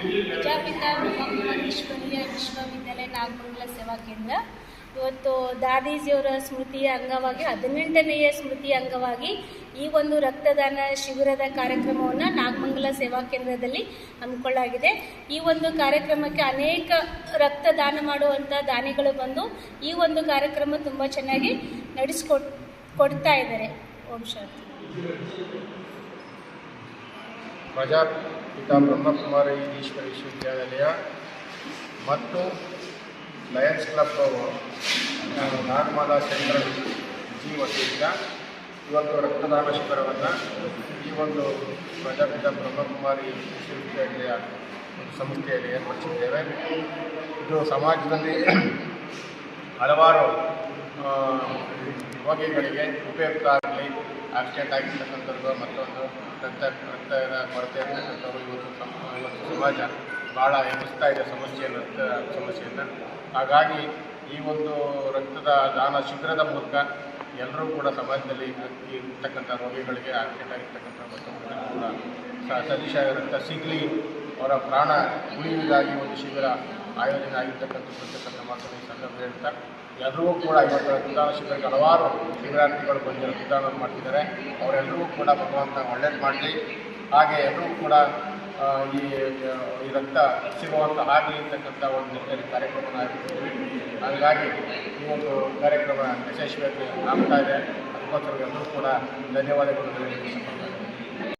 ಪ್ರಜಾಪಿತ ಮಹೇಶ್ವರಿಯ ವಿಶ್ವವಿದ್ಯಾಲಯ ನಾಗಮಂಗಲ ಸೇವಾ ಕೇಂದ್ರ. ಇವತ್ತು ದಾದೀಜಿಯವರ ಸ್ಮೃತಿಯ ಅಂಗವಾಗಿ, ಹದಿನೆಂಟನೆಯ ಸ್ಮೃತಿಯ ಅಂಗವಾಗಿ ಈ ಒಂದು ರಕ್ತದಾನ ಶಿಬಿರದ ಕಾರ್ಯಕ್ರಮವನ್ನು ನಾಗಮಂಗಲ ಸೇವಾ ಕೇಂದ್ರದಲ್ಲಿ ಹಮ್ಮಿಕೊಳ್ಳಲಾಗಿದೆ. ಈ ಒಂದು ಕಾರ್ಯಕ್ರಮಕ್ಕೆ ಅನೇಕ ರಕ್ತದಾನ ಮಾಡುವಂಥ ದಾನಿಗಳು ಬಂದು ಈ ಒಂದು ಕಾರ್ಯಕ್ರಮ ತುಂಬ ಚೆನ್ನಾಗಿ ನಡೆಸಿಕೊಡ್, ಕೊಡ್ತಾ ಇದ್ದಾರೆ. ಓಂ ಶಾಂತಿ. ಪ್ರಜಾಪಿತ ಬ್ರಹ್ಮಕುಮಾರಿ ಈಶ್ವರ ವಿಶ್ವವಿದ್ಯಾಲಯ ಮತ್ತು ಲಯನ್ಸ್ ಕ್ಲಬ್ ನಾಗಮಾಲ ಸೆಂಟ್ರಲ್ ಜಿ ವತಿಯಿಂದ ಇವತ್ತು ರಕ್ತದಾನ ಶಿಬಿರವನ್ನು ಈ ಒಂದು ಪ್ರಜಾಪಿತ ಬ್ರಹ್ಮಕುಮಾರಿ ವಿಶ್ವವಿದ್ಯಾಲಯ ಒಂದು ಸಂಸ್ಥೆಯಲ್ಲಿ ಏರ್ಪಡಿಸಿದ್ದೇವೆ. ಇದು ಸಮಾಜದಲ್ಲಿ ಹಲವಾರು ರೋಗಿಗಳಿಗೆ ಉಪಯುಕ್ತ ಆಕ್ಸಿಡೆಂಟ್ ಆಗಿರ್ತಕ್ಕಂಥದ್ದು ಮತ್ತೊಂದು ರಕ್ತ ರಕ್ತದ ಕೊರತೆ ಇರ್ತಕ್ಕಂಥವ್ರು ಇವತ್ತು ಇವತ್ತು ಸಮಾಜ ಭಾಳ ಎದುರಿಸ್ತಾ ಇದೆ ಸಮಸ್ಯೆಯನ್ನು, ರಕ್ತ ಸಮಸ್ಯೆಯನ್ನು. ಹಾಗಾಗಿ ಈ ಒಂದು ರಕ್ತದ ದಾನ ಶಿಬಿರದ ಮೂಲಕ ಎಲ್ಲರೂ ಕೂಡ ಸಮಾಜದಲ್ಲಿ ಇರ್ತಕ್ಕಂಥ ರೋಗಿಗಳಿಗೆ ಆಕ್ಸಿಡೆಂಟ್ ಆಗಿರ್ತಕ್ಕಂಥ ಮತ್ತೊಂದು ಕೂಡ ಸದೃಶ ರಕ್ತ ಸಿಗಲಿ ಅವರ ಪ್ರಾಣ ಉಳಿಯುವುದಾಗಿ ಒಂದು ಶಿಬಿರ ಆಯೋಜನೆ ಆಗಿರ್ತಕ್ಕಂಥದ್ದು ಅಂತಕ್ಕಂಥ ಮಾತನ್ನು ಈ ಸಂದರ್ಭದಲ್ಲಿ ಹೇಳ್ತಾರೆ. ಎಲ್ಲರೂ ಕೂಡ ಇವತ್ತು ಅನುದಾನ ಶಿಬಿರಕ್ಕೆ ಹಲವಾರು ಶಿಬಿರಾರ್ಥಿಗಳು ಬಂದು ಅನುದಾನ ಮಾಡ್ತಿದ್ದಾರೆ. ಅವರೆಲ್ಲರೂ ಕೂಡ ಭಗವಂತ ಒಳ್ಳೇದು ಮಾಡಲಿ. ಹಾಗೆ ಎಲ್ಲರೂ ಕೂಡ ಈ ರಕ್ತ ಸಿಗುವಂಥ ಆಗಲಿ ಅಂತಕ್ಕಂಥ ಒಂದು ನಿಟ್ಟಿನಲ್ಲಿ ಕಾರ್ಯಕ್ರಮ ಹಾಗಾಗಿ ಈ ಒಂದು ಕಾರ್ಯಕ್ರಮ ಯಶಸ್ವಿಯಾಗಿ ಆಗ್ತಾ ಇದೆ. ಅದಕ್ಕೋಸ್ಕರ ಎಲ್ಲರೂ ಕೂಡ ಧನ್ಯವಾದಗಳು